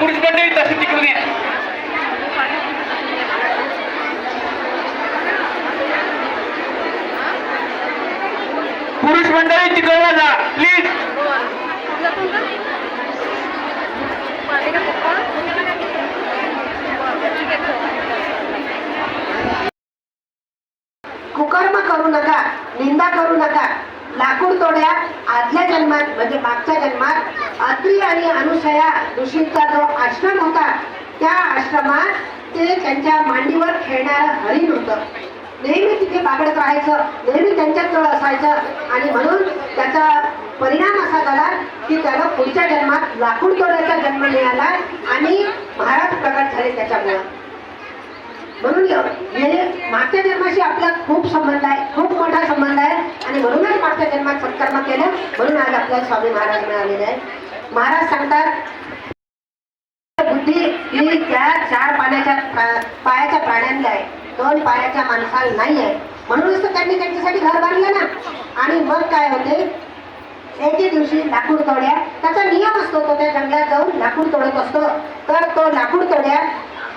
पुरुष मंडळी तशी तिकडून या. पुरुष मंडळी तिकडला जा प्लीज कुकर्म करू नका निंदा करू नका. लाकूड तोड्या आदल्या जन्मात म्हणजे मागच्या जन्मात अत्री आणि अनुसया ऋषींचा जो आश्रम होता त्या आश्रमात ते त्यांच्या मांडीवर खेळणारं हरिण होतं. नेहमी तिथे बागडत राहायचं नेहमी त्यांच्याच जवळ असायचं आणि म्हणून त्याचा परिणाम असा झाला की त्याला पुढच्या जन्मात लाकूड तोड्याचा जन्म मिळाला आणि महाराज प्रकट झाले त्याच्यामुळं. म्हणून हे मागच्या जन्माशी आपला खूप संबंध आहे खूप मोठा संबंध आहे. आणि म्हणूनच मागच्या जन्मात सत्कर्म केलं म्हणून आज आपल्याला स्वामी महाराज मिळालेले आहे महाराज सांगतात बुद्धी ही त्या चार पाण्याच्या पायाच्या प्राण्यांना आहे दोन पायाच्या माणसाला नाही आहे. म्हणूनच तर त्यांनी त्यांच्यासाठी घर बांधलं ना. आणि मग काय होते? एके दिवशी लाकूड तोड्या त्याचा नियम असतो तो त्या जंगलात जाऊन लाकूड तोडत असतो. तर तो लाकूड तोड्या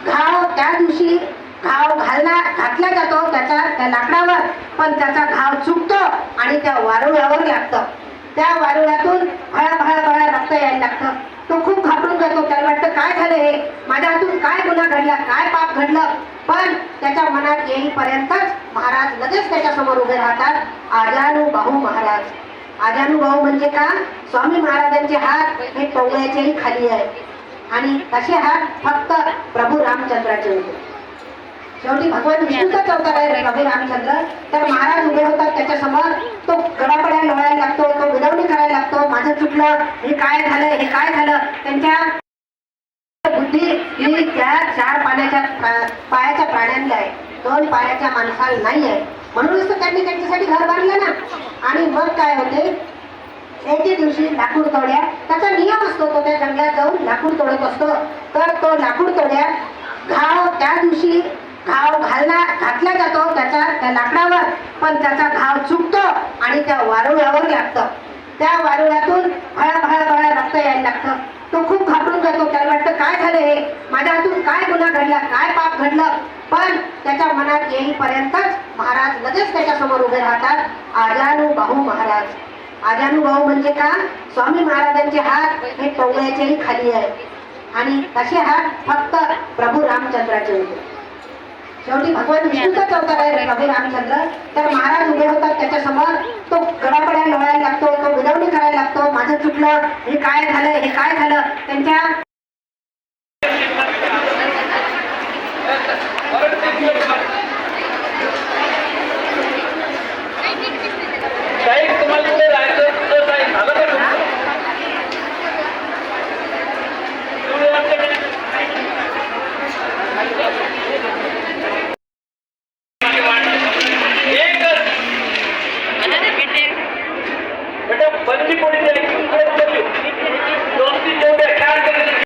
घाव त्या दिवशी घाव घालला घातला जातो त्याच्या त्या लाकडावर. पण त्याचा घाव चुकतो आणि त्या वारुळावर लागतं. त्या वारुळातून भळा भळा भळा रक्त यायला लागतं. तो खूप घाबरून जातो. त्याला वाटतं काय झालं हे? माझ्या हातून काय गुन्हा घडला? काय पाप घडलं? पण त्याच्या मनात येईपर्यंतच महाराज लगेच त्याच्यासमोर उभे राहतात. आजानु बाहू महाराज. आजानुभाऊ म्हणजे का? स्वामी महाराजांचे हात हे टोंगळ्याच्याही खाली आहे. आणि तसे हात फक्त प्रभू रामचंद्राचे होते. शेवटी भगवान विष्णूचाच अवतार आहे प्रभू रामचंद्र. तर महाराज उभे होतात त्याच्यासमोर तो गडापड्या लोळायला लागतो तो विनवणी करायला लागतो. माझं चुकलं हे काय झालं हे काय झालं? त्यांच्या बुद्धी ही त्या चार पाण्याच्या पायाच्या प्राण्यांना आहे. दोन पायाच्या माणसाला नाही आहे. म्हणूनच तर त्यांनी त्यांच्यासाठी घर बांधलं ना. आणि मग काय होते? एके दिवशी लाकूड तोड्या त्याचा नियम असतो तो त्या जंगलात जाऊन लाकूड तोडत असतो. तर तो लाकूड तोड्या घाव त्या दिवशी घाव घालला घातला जातो त्याच्या त्या लाकडावर. पण त्याचा घाव चुकतो आणि त्या वारुळ्यावर लागतं. त्या वारुळ्यातून भळा भळा भळा रक्त यायला लागतं. तो खूप घाबरून जातो. त्याला वाटतं काय झालं हे? माझ्या हातून काय गुन्हा घडला? काय पाप घडलं? पण त्याच्या मनात येईपर्यंतच महाराज लगेच त्याच्यासमोर उभे राहतात. आजानुभाऊ महाराज. आजानुभाऊ म्हणजे का? स्वामी महाराजांचे हात हे टोंगळ्याच्याही खाली आहे आणि तसे हात फक्त प्रभू रामचंद्राचे होते. शेवटी भगवान विष्णूचा अवतार आहे प्रभू रामचंद्र. तर महाराज उभे होतात त्याच्यासमोर. तो गडापड्या लोळायला लागतो तो उदवणी करायला लागतो. माझं चुकलं हे काय झालं हे काय झालं? त्यांच्या तुम्हाला ಗಿಟ್ಟಿ ಬೆಟ್ಟ ಬಂದಿ ಕೊಡಿದ್ದೇನೆ